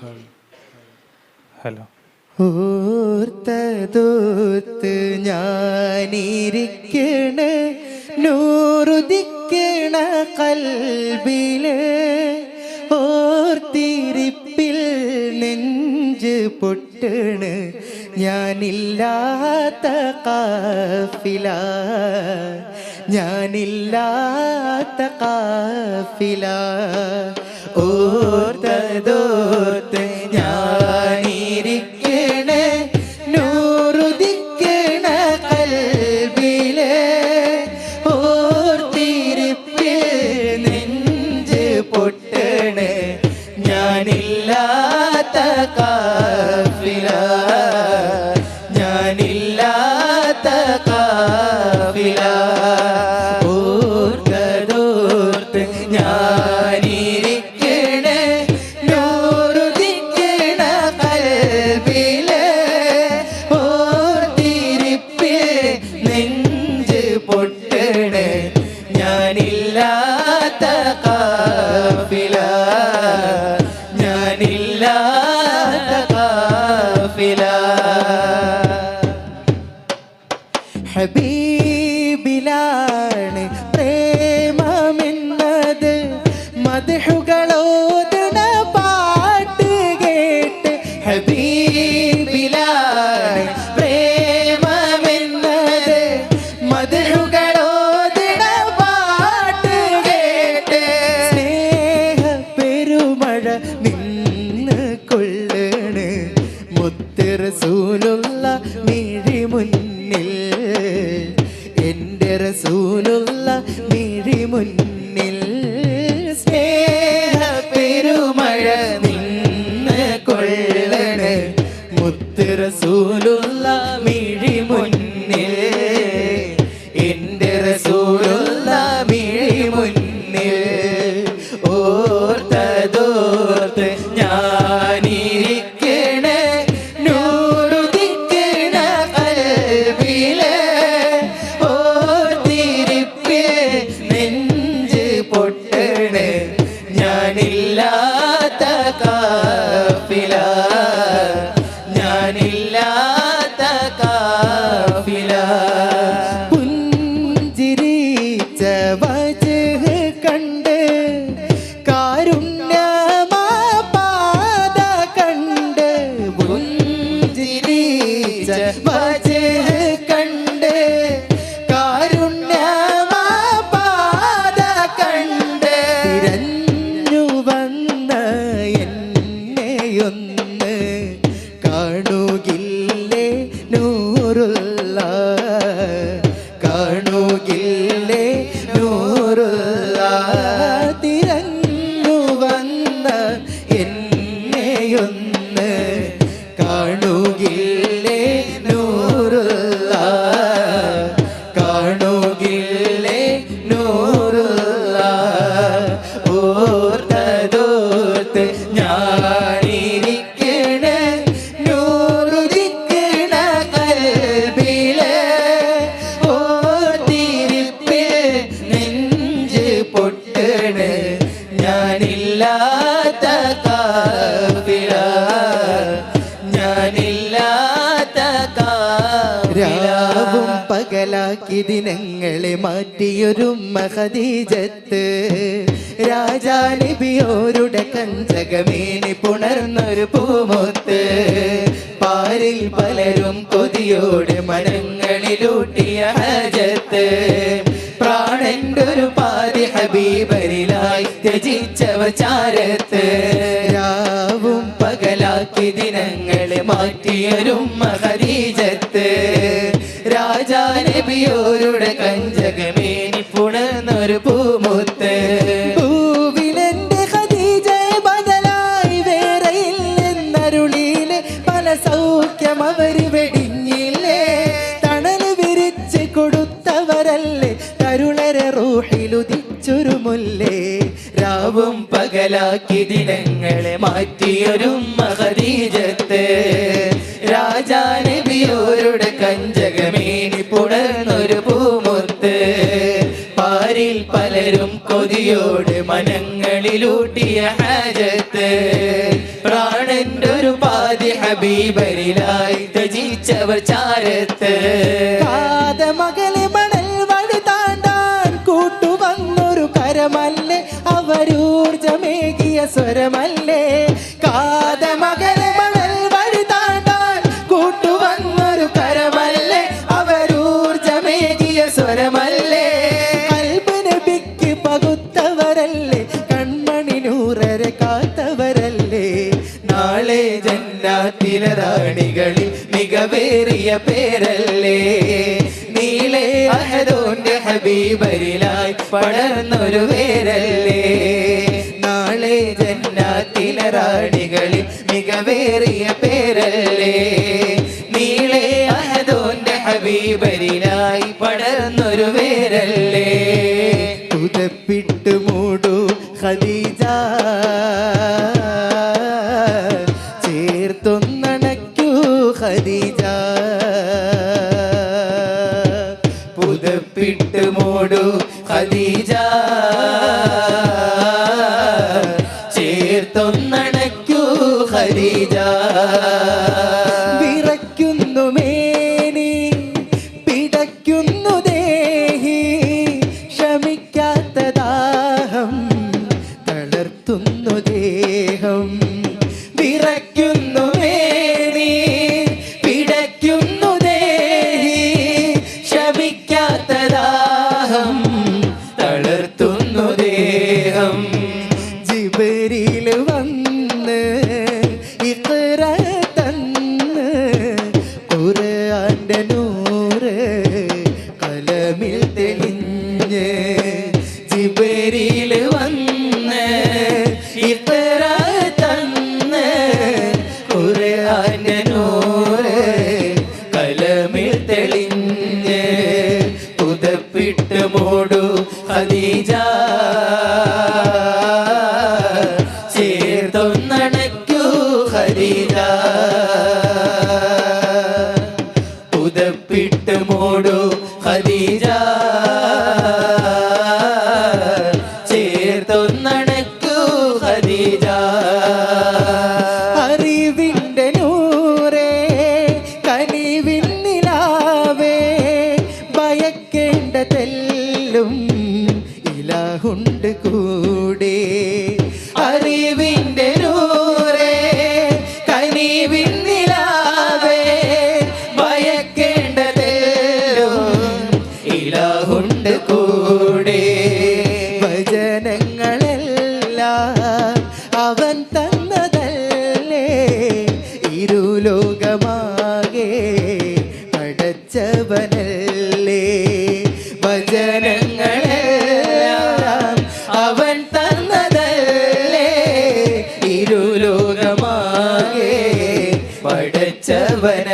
Hello ഓർത്തതോത്ത് ഞാനിരിക്കണ നൂറുദിക്കണ കൽബിൽ. ഓർത്തിരിപ്പിൽ നെഞ്ച് പൊട്ടണ് ഞാനില്ലാത്ത കാഫില. ഞാനില്ലാത്ത കാഫില. ഓർത്തതോർത്ത് ഞാനിരിക്കണേ നൂറുദിക്കണ കൽവിലെ. ഓർത്തിരിപ്പിൽ നെഞ്ച് പൊട്ടണേ ഞാനില്ലാത്ത കാഫില. ഞാനില്ലാത്ത ഞാനില്ലാത്ത ദിനങ്ങളെ മാറ്റിയൊരു മഹദീജത്ത്. രാജാനബിയോരുടെ കഞ്ചകമേനി പുണർന്നൊരു പൂമൊത്ത്. പാരിൽ പലരും കൊതിയോടെ മനങ്ങളിലൂട്ടിയ ഹജത്ത്. പ്രാണന്റെ പാതി ഹബീബരിലായി ത്യജിച്ചവ ചാരത്ത്. രാവും പകലാക്കി ദിനങ്ങളെ മാറ്റിയൊരു മഹരീജത്ത് കഞ്ചകമേനി പുണർന്നൊരു പൂമുത്ത്. പൂവിലെന്റെ പല സൗഖ്യം വെടിഞ്ഞില്ലേ? കൊടുത്തവരല്ലേ? രാവും പകലാക്കി ദിനങ്ങളെ മാറ്റിയൊരു മഹദീജത്ത് രാജാനബിയോരുടെ കഞ്ചകമേനി കൊതിയോട് മനങ്ങളിലൂട്ടിയ ഹാജത്ത്. പ്രാണ പ്രാണന്റെ ഒരു പാതി ഹബീബരിലായി ത്യജിച്ചവർ ചാരത്ത്. അവരൂർജമേകിയ സ്വരമല്ലേ. കാതമകലെ മണൽ വഴി താണ്ടാൻ കൂട്ടുവന്നൊരു കരമല്ലേ അവരൂർജമേകിയ സ്വരമല്ലേ. ജന്നാത്തിലെ റാണികളിൽ മികവേറിയ പേരല്ലേ? നീലേ അഹദോന്റെ ഹബീബരിലായി പടർന്നൊരു പേരല്ലേ? നാളെ ജന്നാത്തിലെ റാണികളിൽ മികവേറിയ പേരല്ലേ? നീളേ അഹദോന്റെ ഹബീബരിലായി പടർന്നൊരു പേരല്ലേ? പുതപ്പിട്ട് മൂടു ഖദീജ. తోడు ഇലാഹുണ്ട് കൂടെ. അറിവിന്റെ നൂറേ പടച്ചവനല്ലേ